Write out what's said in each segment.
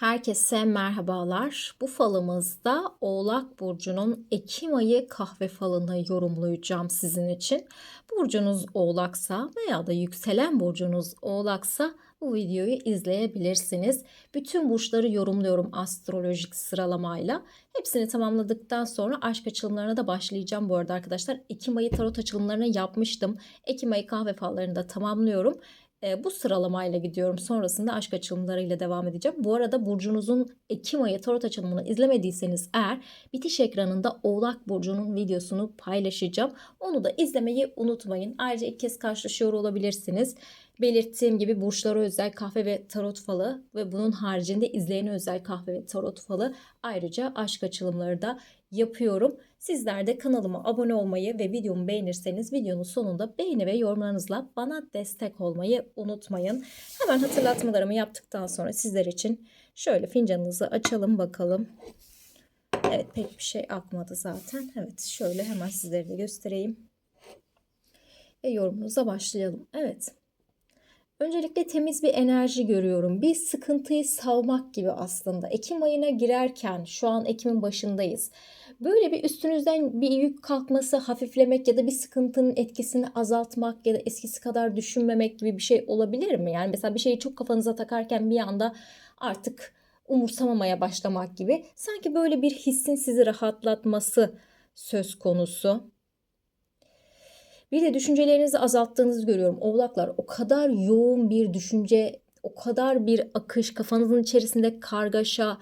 Herkese merhabalar. Bu falımızda Oğlak Burcu'nun Ekim ayı kahve falını yorumlayacağım sizin için. Burcunuz Oğlaksa veya da yükselen burcunuz Oğlaksa bu videoyu izleyebilirsiniz. Bütün burçları yorumluyorum astrolojik sıralamayla. Hepsini tamamladıktan sonra aşk açılımlarına da başlayacağım bu arada arkadaşlar. Ekim ayı tarot açılımlarını yapmıştım. Ekim ayı kahve fallarını da tamamlıyorum. E, bu sıralamayla gidiyorum. Sonrasında aşk açılımlarıyla devam edeceğim. Bu arada burcunuzun Ekim ayı tarot açılımını izlemediyseniz eğer bitiş ekranında Oğlak Burcu'nun videosunu paylaşacağım. Onu da izlemeyi unutmayın. Ayrıca ilk kez karşılaşıyor olabilirsiniz. Belirttiğim gibi burçlara özel kahve ve tarot falı ve bunun haricinde izleyene özel kahve ve tarot falı ayrıca aşk açılımları da yapıyorum. Sizler de kanalıma abone olmayı ve videomu beğenirseniz videonun sonunda beğeni ve yorumlarınızla bana destek olmayı unutmayın. Hemen hatırlatmalarımı yaptıktan sonra sizler için şöyle fincanınızı açalım bakalım. Evet pek bir şey akmadı zaten. Evet şöyle hemen sizlere de göstereyim. Ve yorumunuza başlayalım. Evet. Öncelikle temiz bir enerji görüyorum. Bir sıkıntıyı savmak gibi aslında. Ekim ayına girerken şu an Ekim'in başındayız. Böyle bir üstünüzden bir yük kalkması, hafiflemek ya da bir sıkıntının etkisini azaltmak ya da eskisi kadar düşünmemek gibi bir şey olabilir mi? Yani mesela bir şeyi çok kafanıza takarken bir anda artık umursamamaya başlamak gibi. Sanki böyle bir hissin sizi rahatlatması söz konusu. Bir de düşüncelerinizi azalttığınızı görüyorum. Oğlaklar o kadar yoğun bir düşünce, o kadar bir akış, kafanızın içerisinde kargaşa,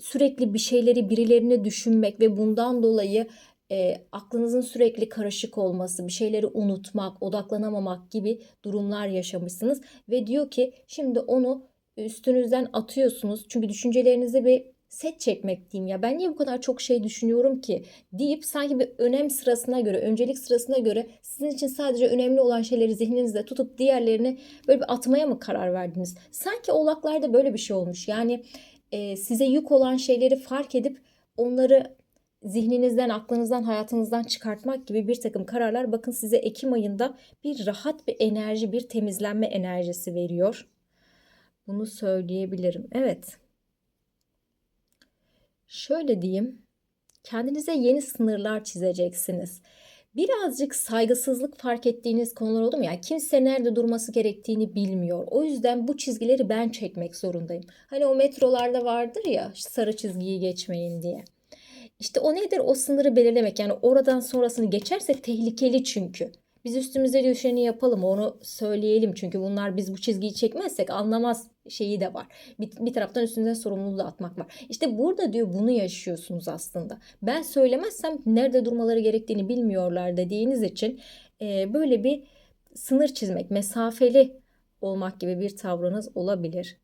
sürekli bir şeyleri birilerine düşünmek ve bundan dolayı e, aklınızın sürekli karışık olması, bir şeyleri unutmak, odaklanamamak gibi durumlar yaşamışsınız. Ve diyor ki şimdi onu üstünüzden atıyorsunuz. Çünkü düşüncelerinize bir set çekmek diyeyim ya ben niye bu kadar çok şey düşünüyorum ki deyip sanki bir önem sırasına göre öncelik sırasına göre sizin için sadece önemli olan şeyleri zihninizde tutup diğerlerini böyle bir atmaya mı karar verdiniz? Sanki oğlaklarda böyle bir şey olmuş yani e, size yük olan şeyleri fark edip onları zihninizden, aklınızdan, hayatınızdan çıkartmak gibi bir takım kararlar bakın size Ekim ayında bir rahat bir enerji, bir temizlenme enerjisi veriyor. Bunu söyleyebilirim. Evet. Şöyle diyeyim. Kendinize yeni sınırlar çizeceksiniz. Birazcık saygısızlık fark ettiğiniz konular oldu mu? Yani kimse nerede durması gerektiğini bilmiyor. O yüzden bu çizgileri ben çekmek zorundayım. Hani o metrolarda vardır ya sarı çizgiyi geçmeyin diye. İşte o nedir? O sınırı belirlemek. Yani oradan sonrasını geçersek tehlikeli çünkü. Biz üstümüze düşeni yapalım onu söyleyelim çünkü bunlar biz bu çizgiyi çekmezsek anlamaz şeyi de var. Bir, bir taraftan üstünüze sorumluluğu da atmak var. İşte burada diyor bunu yaşıyorsunuz aslında. Ben söylemezsem nerede durmaları gerektiğini bilmiyorlar dediğiniz için e, böyle bir sınır çizmek, mesafeli olmak gibi bir tavrınız olabilir.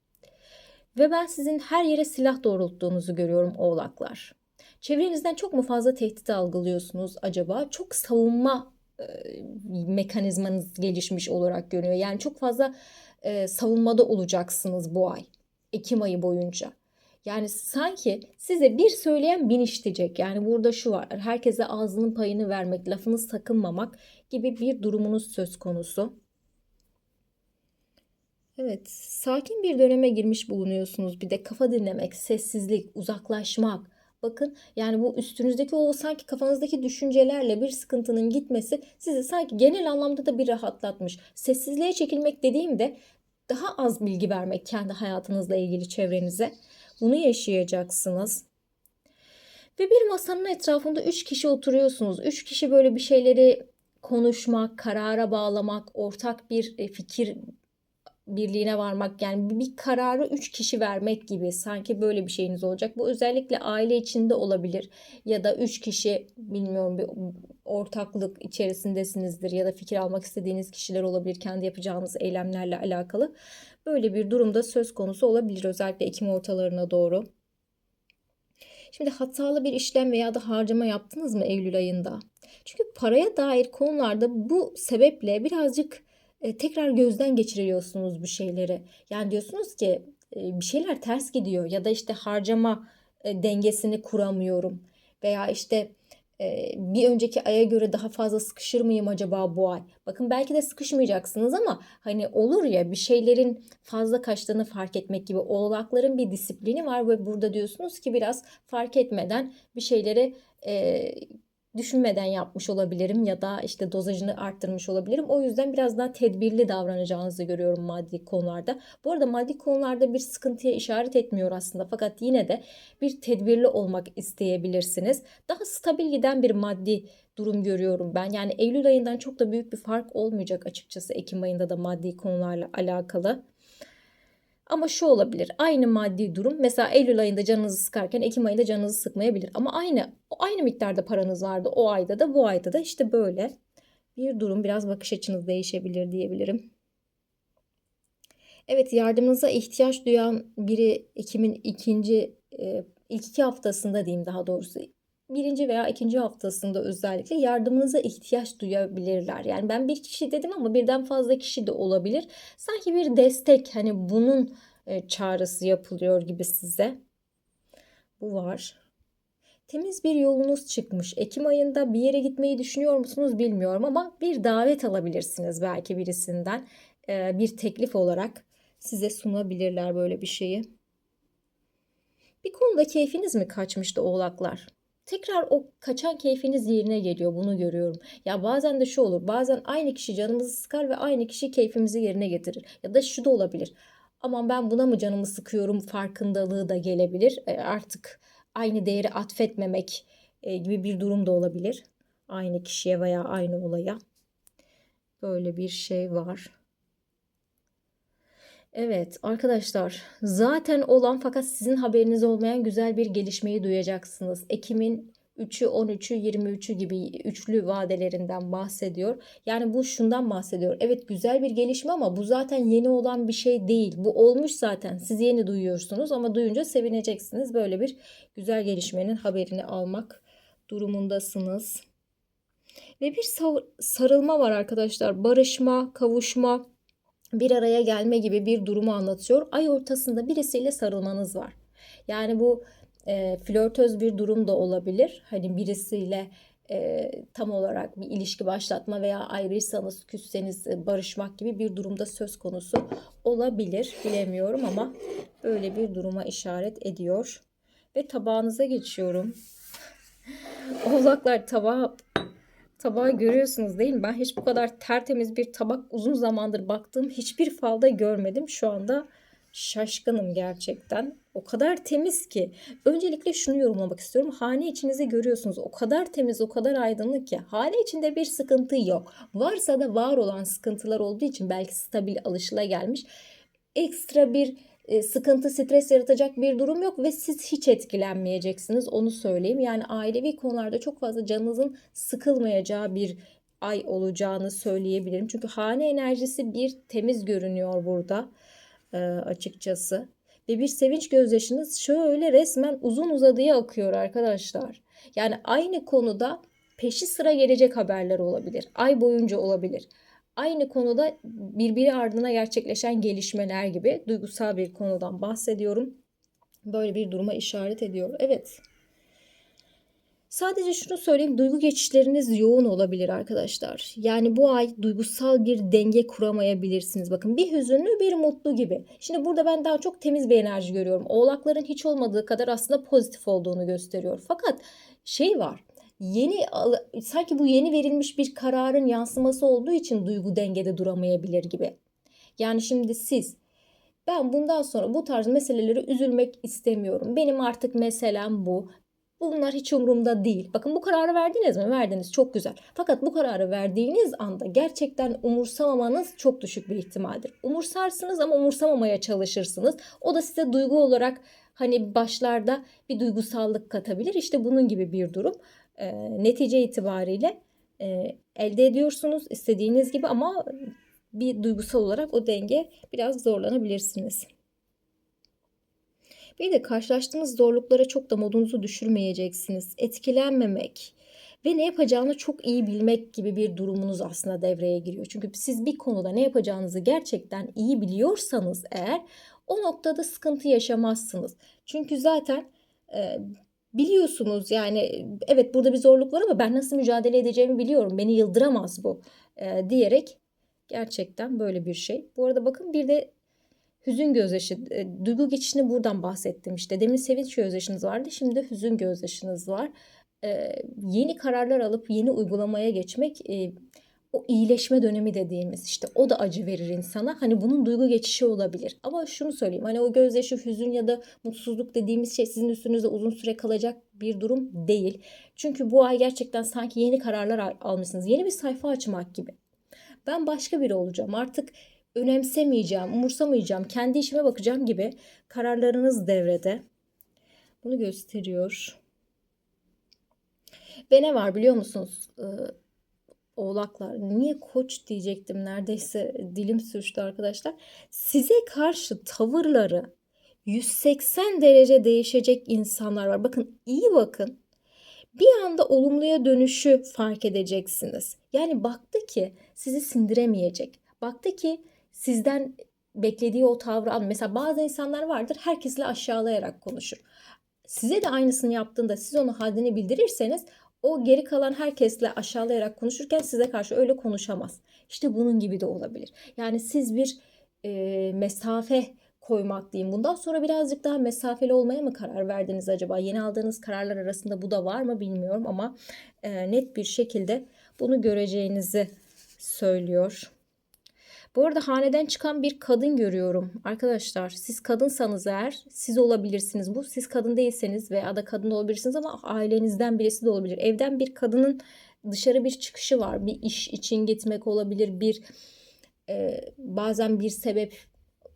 Ve ben sizin her yere silah doğrulttuğunuzu görüyorum oğlaklar. Çevrenizden çok mu fazla tehdit algılıyorsunuz acaba? Çok savunma mekanizmanız gelişmiş olarak görünüyor. Yani çok fazla e, savunmada olacaksınız bu ay. Ekim ayı boyunca. Yani sanki size bir söyleyen bin işitecek. Yani burada şu var. Herkese ağzının payını vermek, lafını sakınmamak gibi bir durumunuz söz konusu. Evet, sakin bir döneme girmiş bulunuyorsunuz. Bir de kafa dinlemek, sessizlik, uzaklaşmak, Bakın yani bu üstünüzdeki o sanki kafanızdaki düşüncelerle bir sıkıntının gitmesi sizi sanki genel anlamda da bir rahatlatmış. Sessizliğe çekilmek dediğimde daha az bilgi vermek kendi hayatınızla ilgili çevrenize. Bunu yaşayacaksınız. Ve bir masanın etrafında üç kişi oturuyorsunuz. Üç kişi böyle bir şeyleri konuşmak, karara bağlamak, ortak bir e, fikir birliğine varmak yani bir kararı üç kişi vermek gibi sanki böyle bir şeyiniz olacak. Bu özellikle aile içinde olabilir ya da üç kişi bilmiyorum bir ortaklık içerisindesinizdir ya da fikir almak istediğiniz kişiler olabilir kendi yapacağınız eylemlerle alakalı. Böyle bir durumda söz konusu olabilir özellikle Ekim ortalarına doğru. Şimdi hatalı bir işlem veya da harcama yaptınız mı Eylül ayında? Çünkü paraya dair konularda bu sebeple birazcık e, tekrar gözden geçiriyorsunuz bu şeyleri. Yani diyorsunuz ki e, bir şeyler ters gidiyor ya da işte harcama e, dengesini kuramıyorum veya işte bir önceki aya göre daha fazla sıkışır mıyım acaba bu ay? Bakın belki de sıkışmayacaksınız ama hani olur ya bir şeylerin fazla kaçtığını fark etmek gibi oğlakların bir disiplini var ve burada diyorsunuz ki biraz fark etmeden bir şeyleri e, düşünmeden yapmış olabilirim ya da işte dozajını arttırmış olabilirim. O yüzden biraz daha tedbirli davranacağınızı görüyorum maddi konularda. Bu arada maddi konularda bir sıkıntıya işaret etmiyor aslında fakat yine de bir tedbirli olmak isteyebilirsiniz. Daha stabil giden bir maddi durum görüyorum ben. Yani Eylül ayından çok da büyük bir fark olmayacak açıkçası Ekim ayında da maddi konularla alakalı. Ama şu olabilir. Aynı maddi durum mesela Eylül ayında canınızı sıkarken Ekim ayında canınızı sıkmayabilir. Ama aynı aynı miktarda paranız vardı o ayda da bu ayda da işte böyle bir durum. Biraz bakış açınız değişebilir diyebilirim. Evet yardımınıza ihtiyaç duyan biri Ekim'in ikinci e, ilk iki haftasında diyeyim daha doğrusu birinci veya ikinci haftasında özellikle yardımınıza ihtiyaç duyabilirler. Yani ben bir kişi dedim ama birden fazla kişi de olabilir. Sanki bir destek hani bunun e, çağrısı yapılıyor gibi size. Bu var. Temiz bir yolunuz çıkmış. Ekim ayında bir yere gitmeyi düşünüyor musunuz bilmiyorum ama bir davet alabilirsiniz belki birisinden. E, bir teklif olarak size sunabilirler böyle bir şeyi. Bir konuda keyfiniz mi kaçmıştı oğlaklar? Tekrar o kaçan keyfiniz yerine geliyor. Bunu görüyorum. Ya bazen de şu olur. Bazen aynı kişi canımızı sıkar ve aynı kişi keyfimizi yerine getirir. Ya da şu da olabilir. Aman ben buna mı canımı sıkıyorum farkındalığı da gelebilir. E, artık aynı değeri atfetmemek e, gibi bir durum da olabilir. Aynı kişiye veya aynı olaya. Böyle bir şey var. Evet arkadaşlar zaten olan fakat sizin haberiniz olmayan güzel bir gelişmeyi duyacaksınız. Ekim'in 3'ü, 13'ü, 23'ü gibi üçlü vadelerinden bahsediyor. Yani bu şundan bahsediyor. Evet güzel bir gelişme ama bu zaten yeni olan bir şey değil. Bu olmuş zaten. Siz yeni duyuyorsunuz ama duyunca sevineceksiniz. Böyle bir güzel gelişmenin haberini almak durumundasınız. Ve bir sarılma var arkadaşlar. Barışma, kavuşma, bir araya gelme gibi bir durumu anlatıyor. Ay ortasında birisiyle sarılmanız var. Yani bu e, flörtöz bir durum da olabilir. Hani birisiyle e, tam olarak bir ilişki başlatma veya ayrıysanız, küsseniz e, barışmak gibi bir durumda söz konusu olabilir. Bilemiyorum ama böyle bir duruma işaret ediyor. Ve tabağınıza geçiyorum. Oğlaklar tabağı Tabağı görüyorsunuz değil mi? Ben hiç bu kadar tertemiz bir tabak uzun zamandır baktığım hiçbir falda görmedim. Şu anda şaşkınım gerçekten. O kadar temiz ki. Öncelikle şunu yorumlamak istiyorum. Hane içinizi görüyorsunuz. O kadar temiz, o kadar aydınlık ki. Hane içinde bir sıkıntı yok. Varsa da var olan sıkıntılar olduğu için belki stabil alışıla gelmiş. Ekstra bir sıkıntı, stres yaratacak bir durum yok ve siz hiç etkilenmeyeceksiniz. Onu söyleyeyim. Yani ailevi konularda çok fazla canınızın sıkılmayacağı bir ay olacağını söyleyebilirim. Çünkü hane enerjisi bir temiz görünüyor burada e, açıkçası. Ve bir sevinç gözyaşınız şöyle resmen uzun uzadıya akıyor arkadaşlar. Yani aynı konuda peşi sıra gelecek haberler olabilir. Ay boyunca olabilir aynı konuda birbiri ardına gerçekleşen gelişmeler gibi duygusal bir konudan bahsediyorum. Böyle bir duruma işaret ediyor. Evet. Sadece şunu söyleyeyim, duygu geçişleriniz yoğun olabilir arkadaşlar. Yani bu ay duygusal bir denge kuramayabilirsiniz. Bakın bir hüzünlü bir mutlu gibi. Şimdi burada ben daha çok temiz bir enerji görüyorum. Oğlakların hiç olmadığı kadar aslında pozitif olduğunu gösteriyor. Fakat şey var yeni sanki bu yeni verilmiş bir kararın yansıması olduğu için duygu dengede duramayabilir gibi. Yani şimdi siz ben bundan sonra bu tarz meseleleri üzülmek istemiyorum. Benim artık meselem bu. Bunlar hiç umurumda değil. Bakın bu kararı verdiniz mi? Verdiniz. Çok güzel. Fakat bu kararı verdiğiniz anda gerçekten umursamamanız çok düşük bir ihtimaldir. Umursarsınız ama umursamamaya çalışırsınız. O da size duygu olarak hani başlarda bir duygusallık katabilir. İşte bunun gibi bir durum e, netice itibariyle e, elde ediyorsunuz istediğiniz gibi ama bir duygusal olarak o denge biraz zorlanabilirsiniz. Bir de karşılaştığınız zorluklara çok da modunuzu düşürmeyeceksiniz. Etkilenmemek ve ne yapacağını çok iyi bilmek gibi bir durumunuz aslında devreye giriyor. Çünkü siz bir konuda ne yapacağınızı gerçekten iyi biliyorsanız eğer o noktada sıkıntı yaşamazsınız. Çünkü zaten e, biliyorsunuz yani evet burada bir zorluk var ama ben nasıl mücadele edeceğimi biliyorum. Beni yıldıramaz bu e, diyerek gerçekten böyle bir şey. Bu arada bakın bir de hüzün gözyaşı, e, duygu geçişini buradan bahsettim işte. Demin sevinç gözyaşınız vardı, şimdi hüzün gözyaşınız var. E, yeni kararlar alıp yeni uygulamaya geçmek e, o iyileşme dönemi dediğimiz işte o da acı verir insana. Hani bunun duygu geçişi olabilir. Ama şunu söyleyeyim hani o gözyaşı, hüzün ya da mutsuzluk dediğimiz şey sizin üstünüzde uzun süre kalacak bir durum değil. Çünkü bu ay gerçekten sanki yeni kararlar al- almışsınız. Yeni bir sayfa açmak gibi. Ben başka biri olacağım. Artık önemsemeyeceğim, umursamayacağım, kendi işime bakacağım gibi kararlarınız devrede. Bunu gösteriyor. Ve ne var biliyor musunuz? Ee, Oğlaklar. Niye koç diyecektim neredeyse dilim sürçtü arkadaşlar. Size karşı tavırları 180 derece değişecek insanlar var. Bakın iyi bakın. Bir anda olumluya dönüşü fark edeceksiniz. Yani baktı ki sizi sindiremeyecek. Baktı ki sizden beklediği o tavrı al. Mesela bazı insanlar vardır herkesle aşağılayarak konuşur. Size de aynısını yaptığında siz onu haddini bildirirseniz o geri kalan herkesle aşağılayarak konuşurken size karşı öyle konuşamaz. İşte bunun gibi de olabilir. Yani siz bir e, mesafe koymak diyeyim. Bundan sonra birazcık daha mesafeli olmaya mı karar verdiniz acaba? Yeni aldığınız kararlar arasında bu da var mı bilmiyorum ama e, net bir şekilde bunu göreceğinizi söylüyor. Bu arada haneden çıkan bir kadın görüyorum. Arkadaşlar siz kadınsanız eğer siz olabilirsiniz bu. Siz kadın değilseniz veya da kadın olabilirsiniz ama ailenizden birisi de olabilir. Evden bir kadının dışarı bir çıkışı var. Bir iş için gitmek olabilir. Bir e, bazen bir sebep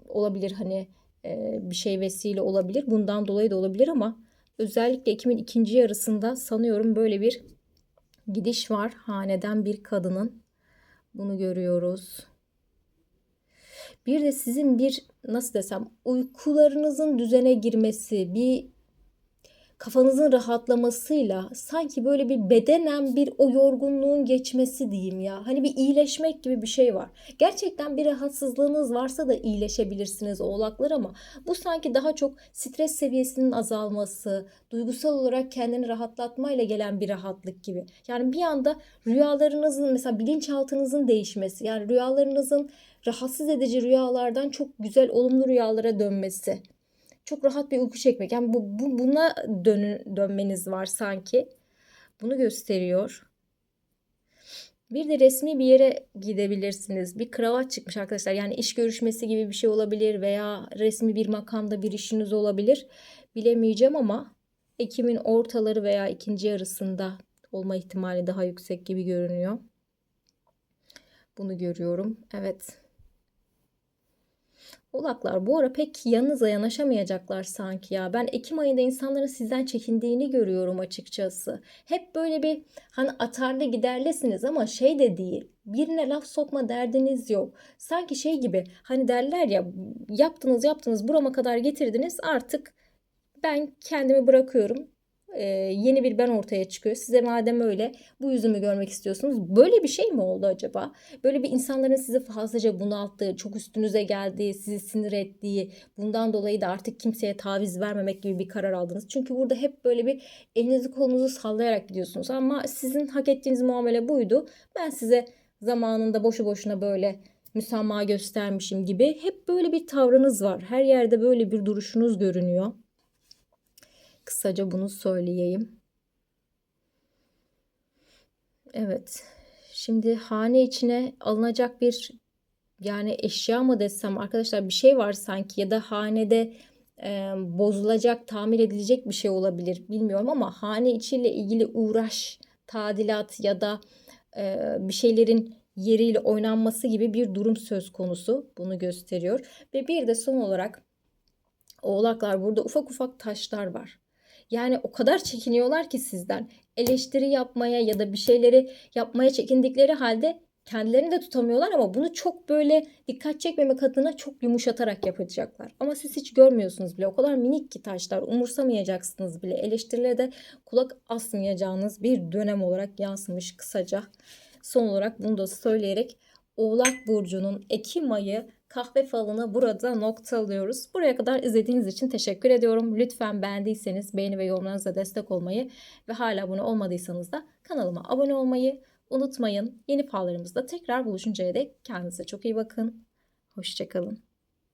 olabilir hani e, bir şey vesile olabilir. Bundan dolayı da olabilir ama özellikle Ekim'in ikinci yarısında sanıyorum böyle bir gidiş var haneden bir kadının. Bunu görüyoruz. Bir de sizin bir nasıl desem uykularınızın düzene girmesi, bir kafanızın rahatlamasıyla sanki böyle bir bedenen bir o yorgunluğun geçmesi diyeyim ya. Hani bir iyileşmek gibi bir şey var. Gerçekten bir rahatsızlığınız varsa da iyileşebilirsiniz oğlaklar ama bu sanki daha çok stres seviyesinin azalması, duygusal olarak kendini rahatlatmayla gelen bir rahatlık gibi. Yani bir anda rüyalarınızın mesela bilinçaltınızın değişmesi, yani rüyalarınızın rahatsız edici rüyalardan çok güzel olumlu rüyalara dönmesi çok rahat bir uyku çekmek. Yani bu, bu buna dön, dönmeniz var sanki. Bunu gösteriyor. Bir de resmi bir yere gidebilirsiniz. Bir kravat çıkmış arkadaşlar. Yani iş görüşmesi gibi bir şey olabilir veya resmi bir makamda bir işiniz olabilir. Bilemeyeceğim ama Ekim'in ortaları veya ikinci yarısında olma ihtimali daha yüksek gibi görünüyor. Bunu görüyorum. Evet. Oğlaklar bu ara pek yanınıza yanaşamayacaklar sanki ya. Ben Ekim ayında insanların sizden çekindiğini görüyorum açıkçası. Hep böyle bir hani atarlı giderlesiniz ama şey de değil. Birine laf sokma derdiniz yok. Sanki şey gibi hani derler ya yaptınız yaptınız burama kadar getirdiniz artık ben kendimi bırakıyorum e, yeni bir ben ortaya çıkıyor. Size madem öyle bu yüzümü görmek istiyorsunuz. Böyle bir şey mi oldu acaba? Böyle bir insanların sizi fazlaca bunalttığı, çok üstünüze geldiği, sizi sinir ettiği, bundan dolayı da artık kimseye taviz vermemek gibi bir karar aldınız. Çünkü burada hep böyle bir elinizi kolunuzu sallayarak gidiyorsunuz. Ama sizin hak ettiğiniz muamele buydu. Ben size zamanında boşu boşuna böyle müsamaha göstermişim gibi hep böyle bir tavrınız var. Her yerde böyle bir duruşunuz görünüyor. Kısaca bunu söyleyeyim. Evet. Şimdi hane içine alınacak bir yani eşya mı desem arkadaşlar bir şey var sanki ya da hanede e, bozulacak, tamir edilecek bir şey olabilir bilmiyorum ama hane içiyle ilgili uğraş, tadilat ya da e, bir şeylerin yeriyle oynanması gibi bir durum söz konusu. Bunu gösteriyor. Ve bir de son olarak oğlaklar burada ufak ufak taşlar var. Yani o kadar çekiniyorlar ki sizden. Eleştiri yapmaya ya da bir şeyleri yapmaya çekindikleri halde kendilerini de tutamıyorlar ama bunu çok böyle dikkat çekmemek adına çok yumuşatarak yapacaklar. Ama siz hiç görmüyorsunuz bile. O kadar minik ki taşlar umursamayacaksınız bile. Eleştirilere de kulak asmayacağınız bir dönem olarak yansımış kısaca. Son olarak bunu da söyleyerek Oğlak Burcu'nun Ekim ayı kahve falını burada noktalıyoruz. Buraya kadar izlediğiniz için teşekkür ediyorum. Lütfen beğendiyseniz beğeni ve yorumlarınızla destek olmayı ve hala abone olmadıysanız da kanalıma abone olmayı unutmayın. Yeni fallarımızda tekrar buluşuncaya dek kendinize çok iyi bakın. Hoşçakalın.